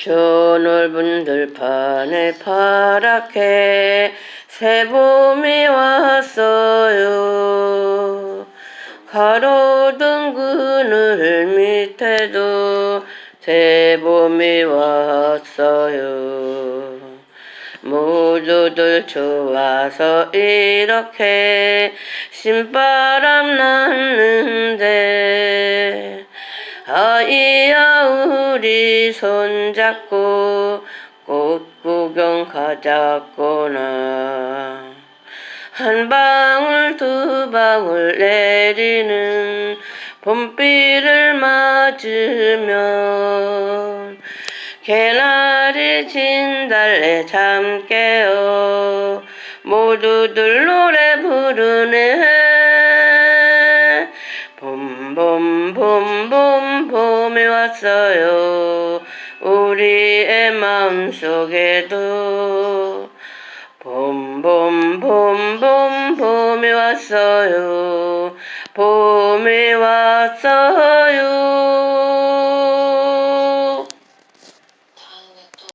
저 넓은 들판에 파랗게 새 봄이 왔어요. 가로등 그늘 밑에도 새 봄이 왔어요. 모두들 좋아서 이렇게 신바람 났는데 아이야 우리 손잡고 꽃 구경 가자꾸나. 한 방울 두 방울 내리는 봄비를 맞으면 개나리 진달래 잠 깨어 모두들 노래 부르네 봄이 왔어요. 우리의 마음 속에도 봄 봄 봄 봄 봄이 왔어요. 봄이 왔어요